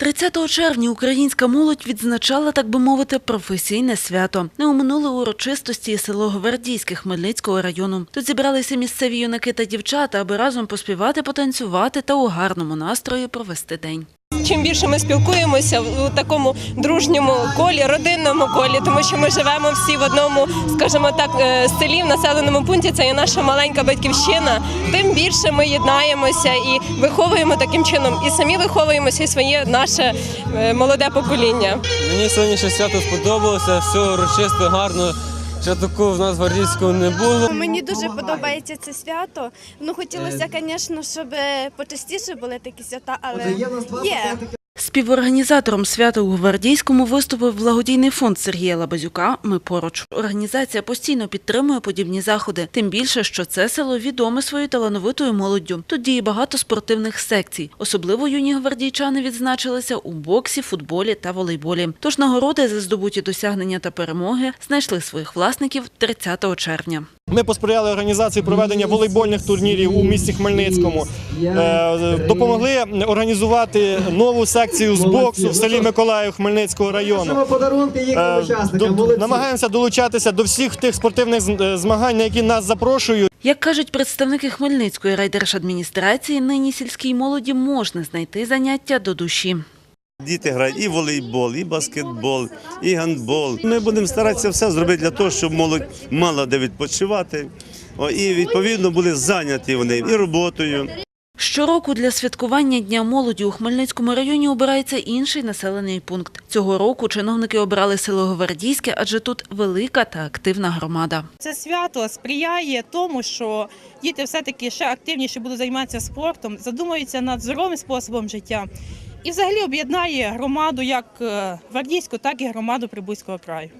30 червня українська молодь відзначала, так би мовити, професійне свято. Не уминули урочистості село Гвардійське Хмельницького району. Тут зібралися місцеві юнаки та дівчата, аби разом поспівати, потанцювати та у гарному настрої провести день. Чим більше ми спілкуємося у такому дружньому колі, родинному колі, тому що ми живемо всі в одному, скажімо так, е, селі в населеному пункті. Це є наша маленька батьківщина. Тим більше ми єднаємося і виховуємо таким чином, і самі виховуємося, і своє наше е, молоде покоління. Мені сьогоднішнє свято сподобалося, все урочисто, гарно. Ще такого в нас гвардійського не було. Мені дуже подобається це свято. Ну хотілося, звісно, щоб почастіше були такі свята, але є. Співорганізатором свята у Гвардійському виступив благодійний фонд Сергія Лабазюка «Ми поруч». Організація постійно підтримує подібні заходи, тим більше, що це село відоме своєю талановитою молоддю. Тут діє багато спортивних секцій. Особливо юні гвардійчани відзначилися у боксі, футболі та волейболі. Тож нагороди за здобуті досягнення та перемоги знайшли своїх власників 30 червня. Ми посприяли організації проведення волейбольних турнірів у місті Хмельницькому. Е, Допомогли організувати нову секцію з боксу в селі Миколаїв Хмельницького району. Е, до- Намагаємося долучатися до всіх тих спортивних е, змагань, на які нас запрошують. Як кажуть представники Хмельницької райдержадміністрації, нині сільській молоді можна знайти заняття до душі. Діти грають і волейбол, і баскетбол, і гандбол. Ми будемо старатися все зробити для того, щоб молодь мала де відпочивати. І відповідно були зайняті вони і роботою. Щороку для святкування Дня молоді у Хмельницькому районі обирається інший населений пункт. Цього року чиновники обрали село Гвардійське, адже тут велика та активна громада. Це свято сприяє тому, що діти все-таки ще активніше будуть займатися спортом, задумуються над здоровим способом життя. І взагалі об'єднає громаду як Вардійську, так і громаду Прибузького краю.